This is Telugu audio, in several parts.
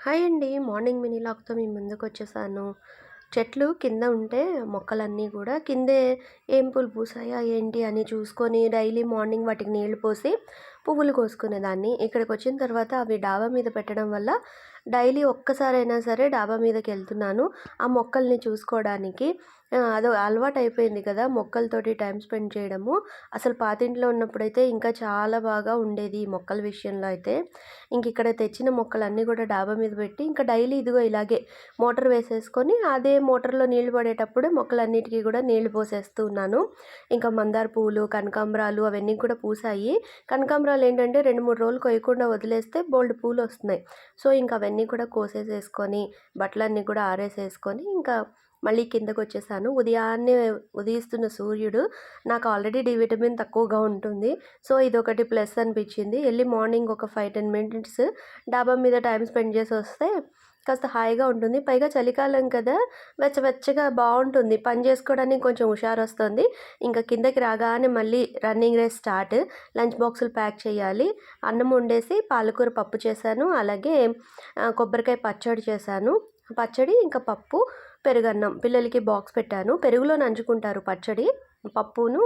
హాయ్ అండి. మార్నింగ్ మినీ లాక్తో మీ ముందుకు వచ్చేసాను చెట్లు కింద ఉంటే మొక్కలన్నీ కూడా కిందే ఏం పూలు పూసాయా ఏంటి అని చూసుకొని డైలీ మార్నింగ్ వాటికి నీళ్ళు పోసి పువ్వులు కోసుకునేదాన్ని. ఇక్కడికి వచ్చిన తర్వాత అవి డాబా మీద పెట్టడం వల్ల డైలీ ఒక్కసారైనా సరే డాబా మీదకి వెళ్తున్నాను ఆ మొక్కల్ని చూసుకోవడానికి అదో అలవాటు అయిపోయింది కదా మొక్కలతోటి టైం స్పెండ్ చేయడము. అసలు పాతింట్లో ఉన్నప్పుడైతే ఇంకా చాలా బాగా ఉండేది ఈ మొక్కల విషయంలో అయితే. ఇంక ఇక్కడ తెచ్చిన మొక్కలన్నీ కూడా డాబా మీద పెట్టి ఇంకా డైలీ ఇదిగో ఇలాగే మోటార్ వేసేసుకొని అదే మోటార్లో నీళ్ళు పడేటప్పుడు మొక్కలన్నిటికీ కూడా నీళ్ళు పోసేస్తూ ఉన్నాను. ఇంకా మందార పువ్వులు కనకాంబరాలు అవన్నీ కూడా పూసాయి. కనకాంబరాలు ఏంటంటే రెండు మూడు రోజులు కొయ్యకుండా వదిలేస్తే బోల్డ్ పూలు వస్తున్నాయి సో ఇంకా అవన్నీ కూడా కోసేసేసుకొని బట్టలన్నీ కూడా ఆరేసేసుకొని ఇంకా మళ్ళీ కిందకు వచ్చేసాను ఉదయాన్నే ఉదయిస్తున్న సూర్యుడు నాకు ఆల్రెడీ డి విటమిన్ తక్కువగా ఉంటుంది. సో ఇదొకటి ప్లస్ అనిపించింది. వెళ్ళి మార్నింగ్ ఒక ఫైవ్ టెన్ మినిట్స్ డాబా మీద టైం స్పెండ్ చేసి వస్తే కాస్త హాయిగా ఉంటుంది. పైగా చలికాలం కదా వెచ్చవెచ్చగా బాగుంటుంది. పని చేసుకోవడానికి కొంచెం హుషారు వస్తుంది ఇంకా కిందకి రాగానే మళ్ళీ రన్నింగ్ రేస్ స్టార్ట్. లంచ్ బాక్సులు ప్యాక్ చేయాలి. అన్నం వండేసి పాలకూర పప్పు చేశాను. అలాగే కొబ్బరికాయ పచ్చడి చేశాను. పచ్చడి ఇంకా పప్పు పెరుగన్నం. పిల్లలకి బాక్స్ పెట్టాను. పెరుగులో నంచుకుంటారు పచ్చడి. పప్పును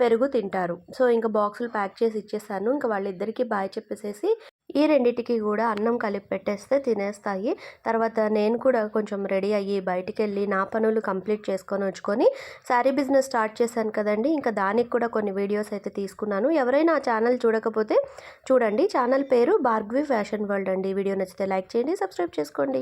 పెరుగు తింటారు. సో ఇంకా బాక్సులు ప్యాక్ చేసి ఇచ్చేసాను. ఇంకా వాళ్ళిద్దరికీ బాయ్ చెప్పేసేసి ఈ రెండింటికి కూడా అన్నం కలిపి పెట్టేస్తే తినేస్తాయి. తర్వాత నేను కూడా కొంచెం రెడీ అయ్యి బయటికి వెళ్ళి నా పనులు కంప్లీట్ చేసుకొని వచ్చుకొని శారీ బిజినెస్ స్టార్ట్ చేశాను కదండి. ఇంకా దానికి కూడా కొన్ని వీడియోస్ అయితే తీసుకున్నాను. ఎవరైనా ఆ ఛానల్ చూడకపోతే చూడండి. ఛానల్ పేరు భార్గవి ఫ్యాషన్ వరల్డ్ అండి. వీడియో నచ్చితే లైక్ చేయండి సబ్స్క్రైబ్ చేసుకోండి.